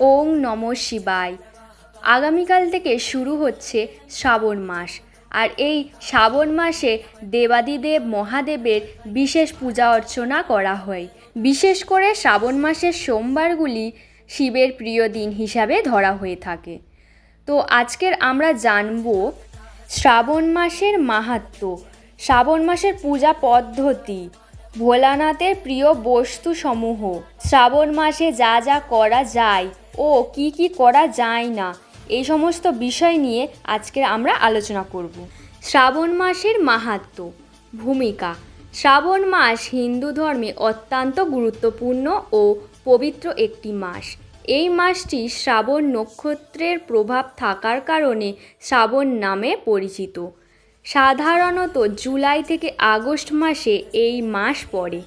ওং নম শিবায়। আগামীকাল থেকে শুরু হচ্ছে শ্রাবণ মাস আর এই শ্রাবণ মাসে দেবাদিদেব মহাদেবের বিশেষ পূজা অর্চনা করা হয়। বিশেষ করে শ্রাবণ মাসের সোমবারগুলি শিবের প্রিয় দিন হিসাবে ধরা হয়ে থাকে। তো আজকের আমরা জানব শ্রাবণ মাসের মাহাত্ম্য শ্রাবণ মাসের পূজা পদ্ধতি। ভোলানাথের প্রিয় বস্তুসমূহ। শ্রাবণ মাসে যা যা করা যায় ও কি কি করা যায় না, এই সমস্ত বিষয় নিয়ে আজকে আমরা আলোচনা করব। শ্রাবণ মাসের মাহাত্ম্য ভূমিকা। শ্রাবণ মাস হিন্দু ধর্মে অত্যন্ত গুরুত্বপূর্ণ ও পবিত্র একটি মাস। এই মাসটি শ্রাবণ নক্ষত্রের প্রভাব থাকার কারণে শ্রাবণ নামে পরিচিত। সাধারণত জুলাই থেকে আগস্ট মাসে এই মাস পড়ে।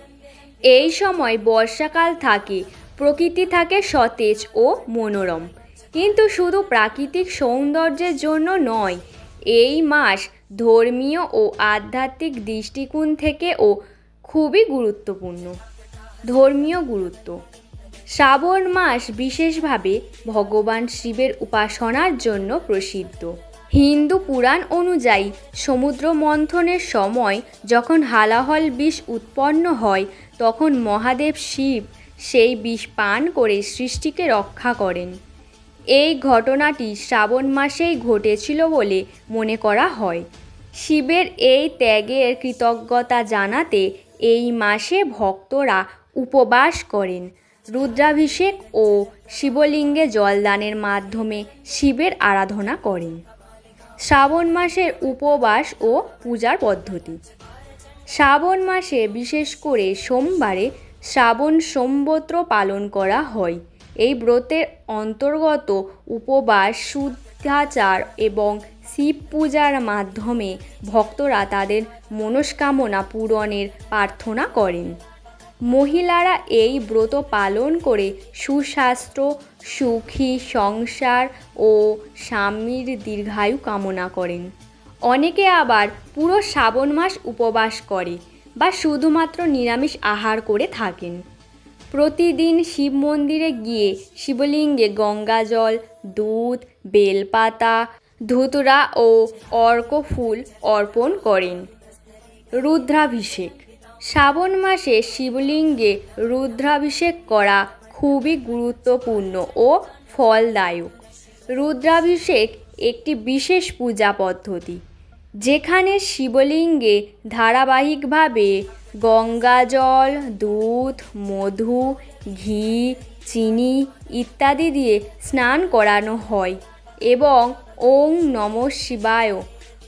এই সময় বর্ষাকাল থাকে প্রকৃতি থাকে সতেজ ও মনোরম। কিন্তু শুধু প্রাকৃতিক সৌন্দর্যের জন্য নয়, এই মাস ধর্মীয় ও আধ্যাত্মিক দৃষ্টিকোণ থেকেও খুবই গুরুত্বপূর্ণ। ধর্মীয় গুরুত্ব। শ্রাবণ মাস বিশেষভাবে ভগবান শিবের উপাসনার জন্য প্রসিদ্ধ। হিন্দু পুরাণ অনুযায়ী সমুদ্র মন্থনের সময় যখন হালাহল বিষ উৎপন্ন হয়, তখন মহাদেব শিব সেই বিষ পান করে সৃষ্টিকে রক্ষা করেন। এই ঘটনাটি শ্রাবণ মাসেই ঘটেছিল বলে মনে করা হয়। শিবের এই ত্যাগের কৃতজ্ঞতা জানাতে এই মাসে ভক্তরা উপবাস করেন। রুদ্রাভিষেক ও শিবলিঙ্গে জলদানের মাধ্যমে শিবের আরাধনা করেন। শ্রাবণ মাসের উপবাস ও পূজার পদ্ধতি। শ্রাবণ মাসে বিশেষ করে সোমবারে শ্রাবণ সোমব্রত পালন করা হয়। এই ব্রতের অন্তর্গত উপবাস, শুদ্ধাচার এবং শিব পূজার মাধ্যমে ভক্তরা তাদের মনস্কামনা পূরণের প্রার্থনা করেন। মহিলারা এই ব্রত পালন করে সুস্বাস্থ্য, সুখী, সংসার ও স্বামীর দীর্ঘায়ু কামনা করেন। অনেকে আবার পুরো শ্রাবণ মাস উপবাস করে। বা শুধুমাত্র নিরামিষ আহার করে থাকেন। প্রতিদিন শিব মন্দিরে গিয়ে শিবলিঙ্গে গঙ্গা জল, দুধ, বেলপাতা, ধুতরা ও অর্ক ফুল অর্পণ করেন। রুদ্রাভিষেক। শ্রাবণ মাসে শিবলিঙ্গে রুদ্রাভিষেক করা খুবই গুরুত্বপূর্ণ ও ফলদায়ক। রুদ্রাভিষেক একটি বিশেষ পূজা পদ্ধতি। যেখানে শিবলিঙ্গে ধারাবাহিকভাবে গঙ্গা জল, দুধ, মধু, ঘি, চিনি ইত্যাদি দিয়ে স্নান করানো হয় এবং ওং নম শিবায়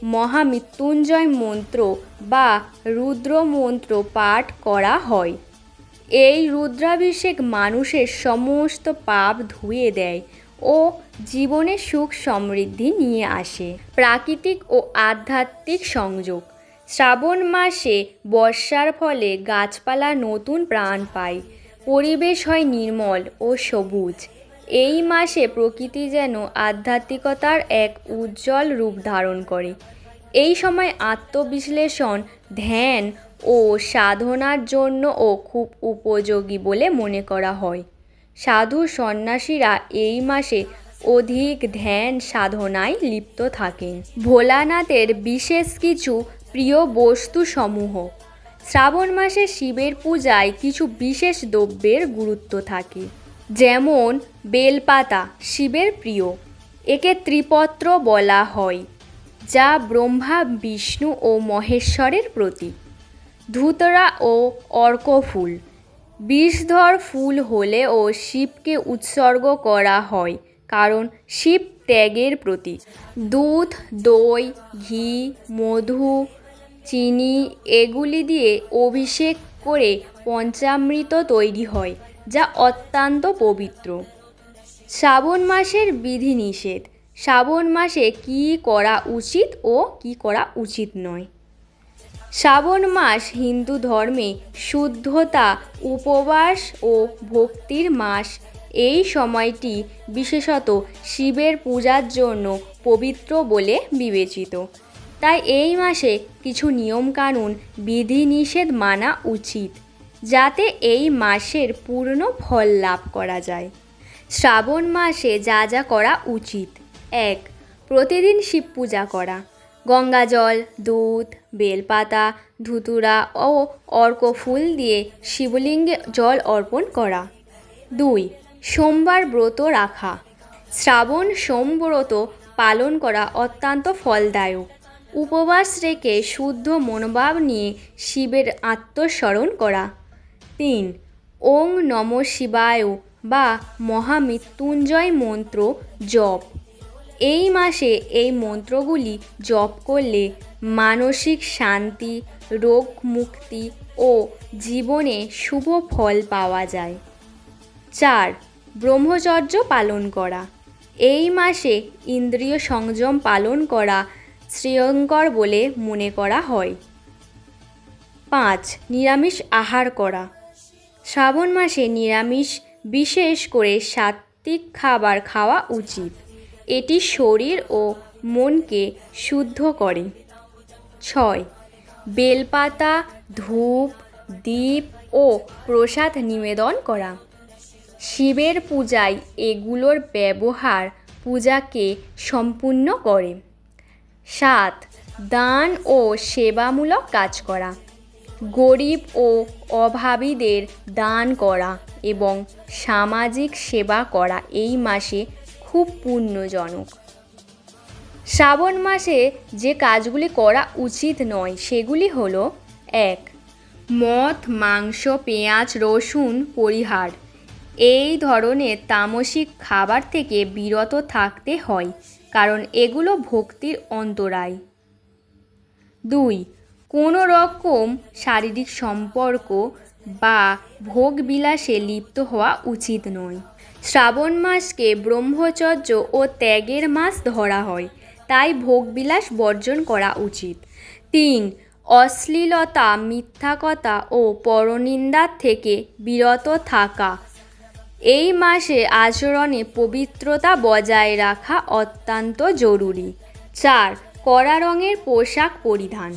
মহামৃত্যুঞ্জয় মন্ত্র বা রুদ্র মন্ত্র পাঠ করা হয়। এই রুদ্রাভিষেক মানুষের সমস্ত পাপ ধুয়ে দেয় ও জীবনে সুখ সমৃদ্ধি নিয়ে আসে। প্রাকৃতিক ও আধ্যাত্মিক সংযোগ। শ্রাবণ মাসে বর্ষার ফলে গাছপালা নতুন প্রাণ পায়। পরিবেশ হয় নির্মল ও সবুজ। এই মাসে প্রকৃতি যেন আধ্যাত্মিকতার এক উজ্জ্বল রূপ ধারণ করে। এই সময় আত্মবিশ্লেষণ, ধ্যান ও সাধনার জন্যও খুব উপযোগী বলে মনে করা হয়। সাধু সন্ন্যাসীরা এই মাসে অধিক ধ্যান সাধনায় লিপ্ত থাকেন। ভোলানাথের বিশেষ কিছু প্রিয় বস্তুসমূহ। শ্রাবণ মাসে শিবের পূজায় কিছু বিশেষ দ্রব্যের গুরুত্ব থাকে। যেমন বেলপাতা শিবের প্রিয়। একে ত্রিপত্র বলা হয়, যা ব্রহ্মা, বিষ্ণু ও মহেশ্বরের প্রতীক। ধুতরা ও অর্ক ফুল বিষধর ফুল হলেও শিবকে উৎসর্গ করা হয়, কারণ শিব ত্যাগের প্রতীক। দুধ, দই, ঘি, মধু, চিনি এগুলি দিয়ে অভিষেক করে পঞ্চামৃত তৈরি হয়, যা অত্যন্ত পবিত্র। শ্রাবণ মাসের বিধিনিষেধ। শ্রাবণ মাসে কী করা উচিত ও কী করা উচিত নয়। শ্রাবণ মাস হিন্দু ধর্মে শুদ্ধতা, উপবাস ও ভক্তির মাস। এই সময়টি বিশেষত শিবের পূজার জন্য পবিত্র বলে বিবেচিত। তাই এই মাসে কিছু নিয়মকানুন, বিধিনিষেধ মানা উচিত, যাতে এই মাসের পূর্ণ ফল লাভ করা যায়। শ্রাবণ মাসে যা যা করা উচিত। এক, প্রতিদিন শিব পূজা করা। গঙ্গা জল দুধ বেলপাতা, ধুতুরা ও অর্ক ফুল দিয়ে শিবলিঙ্গে জল অর্পণ করা। দুই, সোমবার ব্রত রাখা। শ্রাবণ সোমব্রত পালন করা অত্যন্ত ফলদায়ক। উপবাস রেখে শুদ্ধ মনোভাব নিয়ে শিবের আত্মস্মরণ করা। তিন, ওং নম শিবায় বা মহামৃত্যুঞ্জয় মন্ত্র জপ। এই মাসে এই মন্ত্রগুলি জপ করলে মানসিক শান্তি, রোগ মুক্তি ও জীবনে শুভ ফল পাওয়া যায়। চার, ব্রহ্মচর্য পালন করা। এই মাসে ইন্দ্রিয় সংযম পালন করা শ্রেয়ঙ্কর বলে মনে করা হয়। পাঁচ, নিরামিষ আহার করা। শ্রাবণ মাসে নিরামিষ বিশেষ করে সাত্ত্বিক খাবার খাওয়া উচিত। এটি শরীর ও মনকে শুদ্ধ করে। ছয়, বেলপাতা, ধূপ, দীপ ও প্রসাদ নিবেদন করা। শিবের পূজায় এগুলোর ব্যবহার পূজাকে সম্পূর্ণ করে। সাত, দান ও সেবামূলক কাজ করা। গরিব ও অভাবীদের দান করা এবং সামাজিক সেবা করা এই মাসে খুব পুণ্যজনক। শ্রাবণ মাসে যে কাজগুলি করা উচিত নয়, সেগুলি হল এক, মদ, মাংস, পেঁয়াজ, রসুন, পরিহার। এই ধরনের তামসিক খাবার থেকে বিরত থাকতে হয়, কারণ এগুলো ভক্তির অন্তরায়। দুই, কোনো রকম শারীরিক সম্পর্ক বা ভোগবিলাসে লিপ্ত হওয়া উচিত নয়। শ্রাবণ মাসকে ব্রহ্মচর্য ও ত্যাগের মাস ধরা হয়, তাই ভোগবিলাস বর্জন করা উচিত। তিন, অশ্লীলতা মিথ্যা কথা ও পরনিন্দার থেকে বিরত থাকা। এই মাসে আচরণে পবিত্রতা বজায় রাখা অত্যন্ত জরুরি। চার, কড়া রঙের পোশাক পরিধান।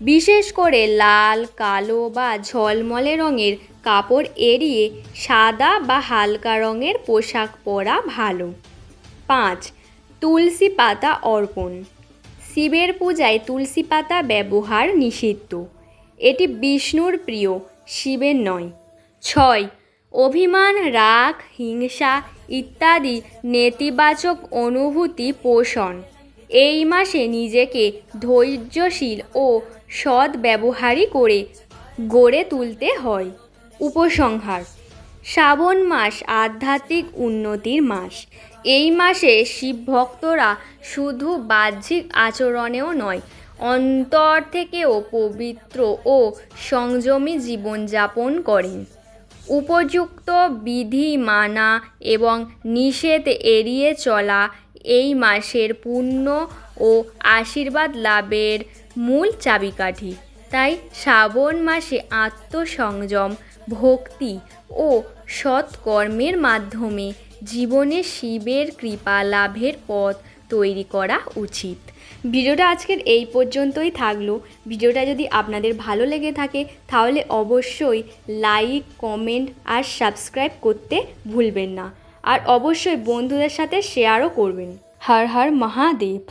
বিশেষ করে লাল, কালো বা ঝলমলে রঙের কাপড় এড়িয়ে সাদা বা হালকা রঙের পোশাক পরা ভালো। পাঁচ, তুলসী পাতা অর্পণ। শিবের পূজায় তুলসী পাতা ব্যবহার নিষিদ্ধ। এটি বিষ্ণুর প্রিয়, শিবের নয়। ছয়, অভিমান, রাগ, হিংসা ইত্যাদি নেতিবাচক অনুভূতি পোষণ। এই মাসে নিজেকে ধৈর্যশীল ও সৎ ব্যবহারই করে গড়ে তুলতে হয়। উপসংহার, শ্রাবণ মাস আধ্যাত্মিক উন্নতির মাস। এই মাসে শিব ভক্তরা শুধু বাহ্যিক আচরণেও নয়, অন্তর থেকেও পবিত্র ও সংযমী জীবনযাপন করেন। উপযুক্ত বিধি মানা এবং নিষেধ এড়িয়ে চলা এই মাসের পুণ্য ও আশীর্বাদ লাভের মূল চাবিকাঠি। তাই শ্রাবণ মাসে আত্মসংযম, ভক্তি ও সৎকর্মের মাধ্যমে জীবনে শিবের কৃপা লাভের পথ তৈরি করা উচিত। ভিডিওটা আজকের এই পর্যন্তই থাকল। ভিডিওটা যদি আপনাদের ভালো লেগে থাকে, তাহলে অবশ্যই লাইক, কমেন্ট আর সাবস্ক্রাইব করতে ভুলবেন না। আর অবশ্যই বন্ধুদের সাথে শেয়ারও করবেন। হর হর মহাদেব।